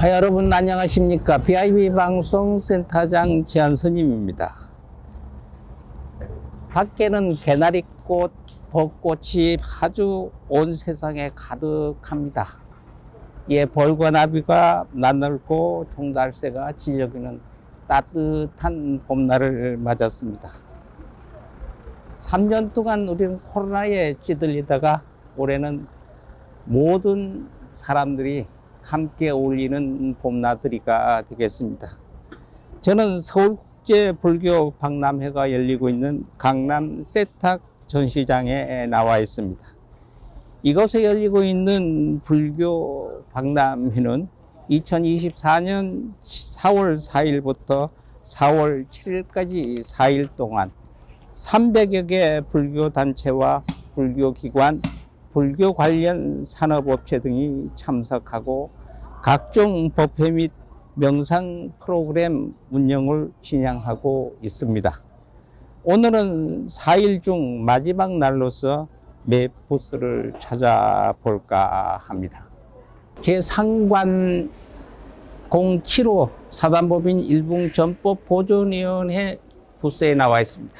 아, 여러분 안녕하십니까? BIB 방송센터장 지한선임입니다. 밖에는 개나리꽃 벚꽃이 아주 온 세상에 가득합니다. 예, 벌과 나비가 나늘고 종달새가 질려기는 따뜻한 봄날을 맞았습니다. 3년 동안 우리는 코로나에 찌들리다가 올해는 모든 사람들이 함께 어울리는 봄나들이가 되겠습니다. 저는 서울국제 불교 박람회가 열리고 있는 강남 세탁 전시장에 나와 있습니다. 이곳에 열리고 있는 불교 박람회는 2024년 4월 4일부터 4월 7일까지 4일 동안 300여 개 불교 단체와 불교 기관, 불교 관련 산업업체 등이 참석하고 각종 법회 및 명상 프로그램 운영을 진행하고 있습니다. 오늘은 4일 중 마지막 날로서 매 부스를 찾아볼까 합니다. 제 상관 075 사단법인 일붕전법 보존위원회 부스에 나와 있습니다.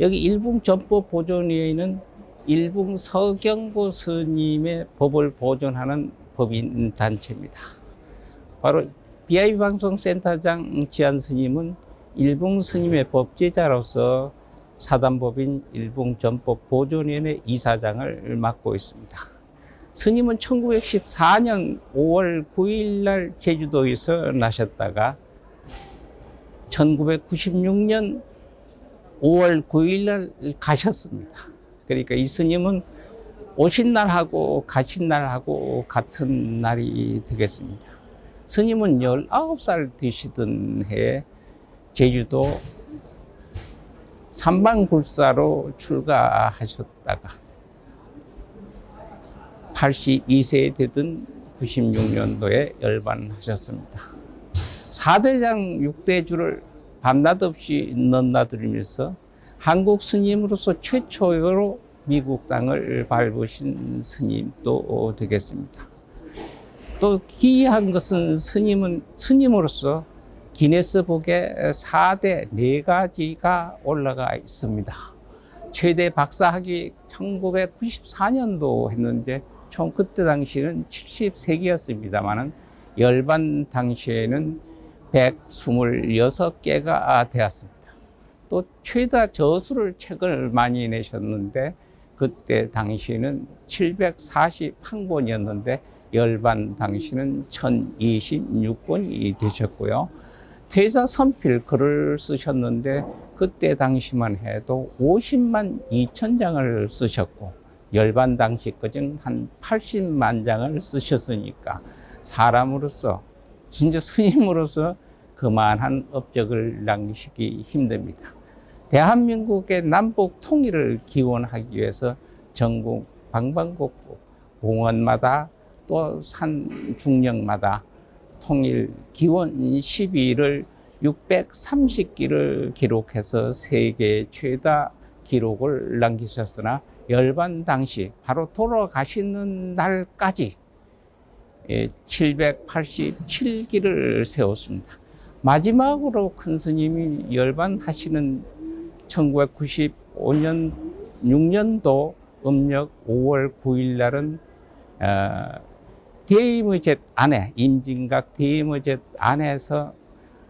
여기 일붕전법 보존위원회는 일붕 서경보 스님의 법을 보존하는 법인 단체입니다. 바로 BI 방송센터장 지한 스님은 일붕 스님의 법제자로서 사단법인 일붕 전법 보존위원회 이사장을 맡고 있습니다. 스님은 1914년 5월 9일 날 제주도에서 나셨다가 1996년 5월 9일 날 가셨습니다. 그러니까 이 스님은 오신 날하고 가신 날하고 같은 날이 되겠습니다. 스님은 19살 되시던 해에 제주도 삼방굴사로 출가하셨다가 82세 되던 96년도에 열반하셨습니다. 4대장 6대주를 밤낮 없이 넘나들면서 한국 스님으로서 최초로 미국 땅을 밟으신 스님도 되겠습니다. 또 기이한 것은 스님은 스님으로서 기네스북에 4대 4가지가 올라가 있습니다. 최대 박사학위 1994년도 했는데 총 그때 당시는 73개였습니다만은 열반 당시에는 126개가 되었습니다. 또 최다 저수를 책을 많이 내셨는데 그때 당시는 741권이었는데 열반 당시는 1026권이 되셨고요. 퇴사 선필 글을 쓰셨는데 그때 당시만 해도 50만 2천 장을 쓰셨고 열반 당시까지는 한 80만 장을 쓰셨으니까 사람으로서 진짜 스님으로서 그만한 업적을 남기시기 힘듭니다. 대한민국의 남북 통일을 기원하기 위해서 전국 방방곡곡 공원마다 또 산 중령마다 통일 기원 시비를 630기를 기록해서 세계 최다 기록을 남기셨으나 열반 당시 바로 돌아가시는 날까지 787기를 세웠습니다. 마지막으로 큰 스님이 열반하시는 1995년 6년도 음력 5월 9일 날은 어, 데이머젯 안에 임진각 데이머젯 안에서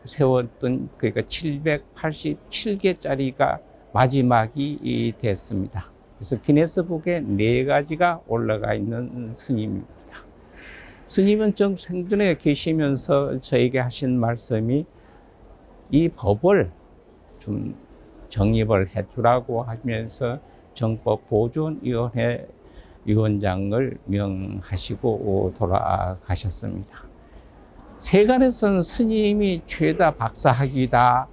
세웠던 그러니까 787개짜리가 마지막이 됐습니다. 그래서 기네스북에 네 가지가 올라가 있는 스님입니다. 스님은 좀 생전에 계시면서 저에게 하신 말씀이 이 법을 좀 정립을 해주라고 하면서 정법보존위원회 위원장을 명하시고 돌아가셨습니다. 세간에서는 스님이 죄다 박사학위다,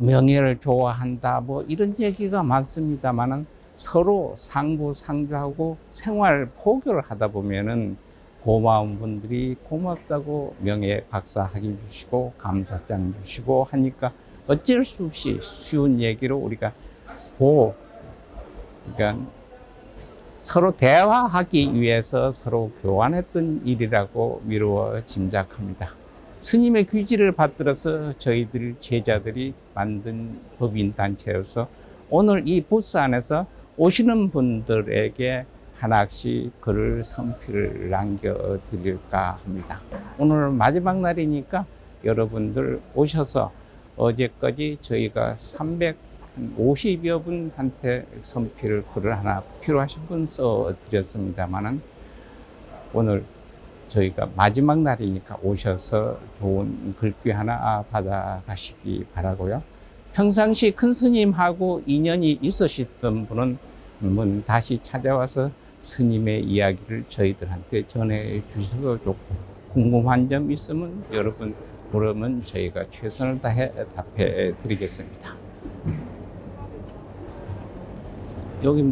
명예를 좋아한다, 뭐 이런 얘기가 많습니다만은 서로 상부상조하고 생활 포교를 하다 보면은 고마운 분들이 고맙다고 명예 박사학위 주시고 감사장 주시고 하니까 어쩔 수 없이 쉬운 얘기로 우리가 보, 그러니까 서로 대화하기 위해서 서로 교환했던 일이라고 미루어 짐작합니다. 스님의 규지를 받들어서 저희들 제자들이 만든 법인 단체여서 오늘 이 부스 안에서 오시는 분들에게 하나씩 글을 선필을 남겨드릴까 합니다. 오늘 마지막 날이니까 여러분들 오셔서 어제까지 저희가 350여 분한테 선필 글을 하나 필요하신 분 써드렸습니다만은 오늘 저희가 마지막 날이니까 오셔서 좋은 글귀 하나 받아가시기 바라고요. 평상시 큰 스님하고 인연이 있으셨던 분은 한번 다시 찾아와서 스님의 이야기를 저희들한테 전해 주셔도 좋고 궁금한 점 있으면 여러분 물으면 저희가 최선을 다해 답해 드리겠습니다. 여기